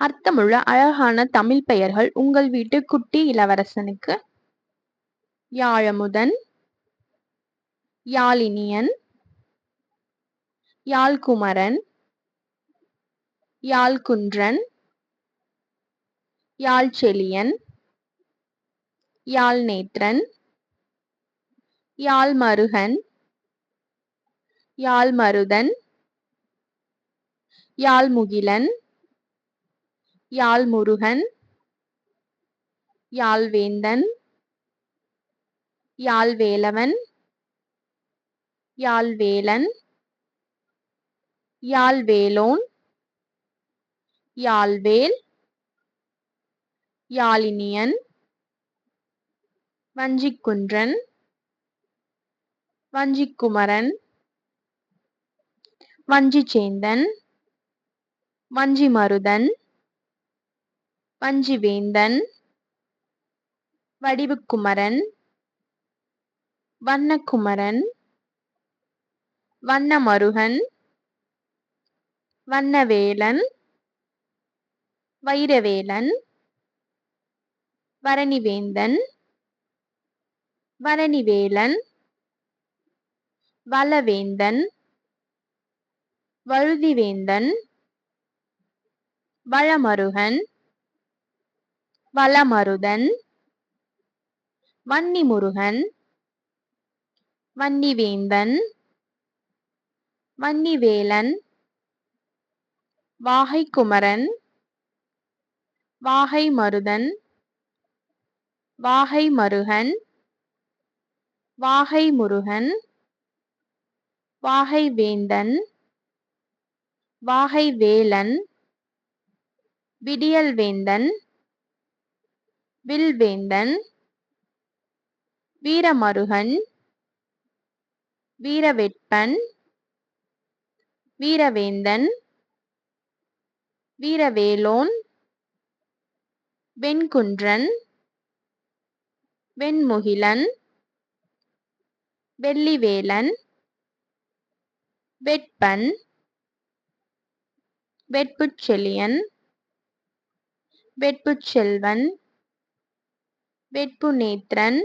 அர்த்தமுள்ள அழகான தமிழ் பெயர்கள் உங்கள் வீட்டு குட்டி இளவரசனுக்கு. யாழமுதன். யாழினியன். யாழ்குமரன். யாழ்குன்றன். யாழ்ச்செழியன். யாழ்நேத்திரன் யாழ்மருகன். யாழ்மருதன். யாழ்முகிலன். யாழ்முருகன் யாழ்வேந்தன் யாழ்வேலவன் யாழ்வேலன் யாழ்வேலோன் யாழ்வேல் யாழினியன் வஞ்சிக்குன்றன் வஞ்சிக்குமரன் வஞ்சிச்சேந்தன் வஞ்சிமருதன் வஞ்சிவேந்தன் வடிவுக்குமரன் வண்ணக்குமரன் வண்ணமருகன் வண்ணவேலன் வைரவேலன் வரணிவேந்தன் வரணிவேலன் வளவேந்தன் வழுதிவேந்தன் வளமருகன் வளமருதன் வன்னிமுருகன் வன்னிவேந்தன் வன்னிவேலன் வாகைக்குமரன் வாகைமருதன் வாகைமருகன் வாகை வேலன் வாகைவேலன் விடியல்வேந்தன் வில்வேந்தன் வீரமருகன் வீரவெட்பன் வீரவேந்தன் வீரவேலோன் வெண்குன்றன் வெண்முகிலன் வெள்ளிவேலன் வெட்பன் வெட்புச்செழியன் வெட்புச்செல்வன் வெட்புநேத்திரன்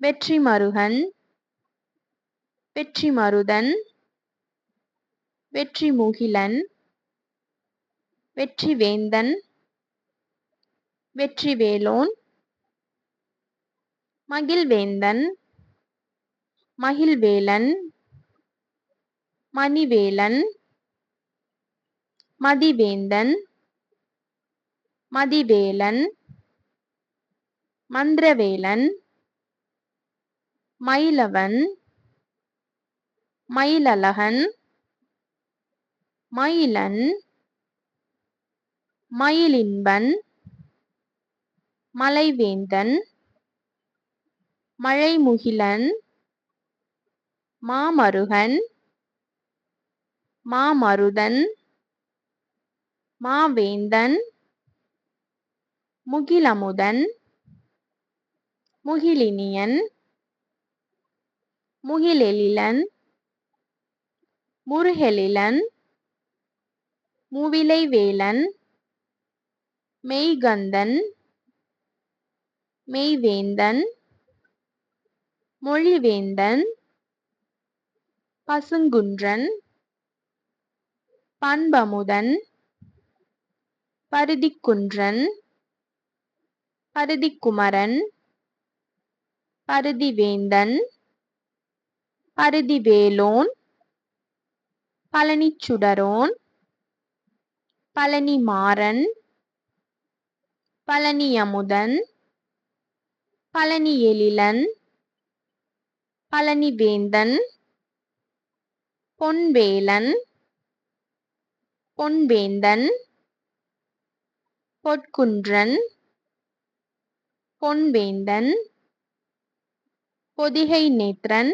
வெற்றிமருகன் வெற்றிமருதன் வெற்றிமுகிலன் வெற்றிவேந்தன் வெற்றிவேலோன் மகிழ்வேந்தன் மகிழ்வேலன் மணிவேலன் மதிவேந்தன் மதிவேலன் மந்திரவேலன் மயிலவன் மயிலழகன் மயிலன் மயிலின்பன் மலைவேந்தன் மழைமுகிலன் மாமருகன் மாமருதன் மாவேந்தன் முகிலமுதன் முகிலினியன் முகிலெழிலன் முருகெழிலன் மூவிலைவேலன் மெய்கந்தன் மெய்வேந்தன் மொழிவேந்தன் பசுங்குன்றன் பண்பமுதன் பருதிக்குன்றன் பருதிக்குமரன் பருதிவேந்தன் பருதிவேலோன் பழனிச்சுடரோன் பழனிமாறன் பழனியமுதன் பழனியெழிலன் பழனிவேந்தன் பொன்வேலன் பொன்வேந்தன் பொற்குன்றன் பொன்வேந்தன் பொதிகை நேத்திரன்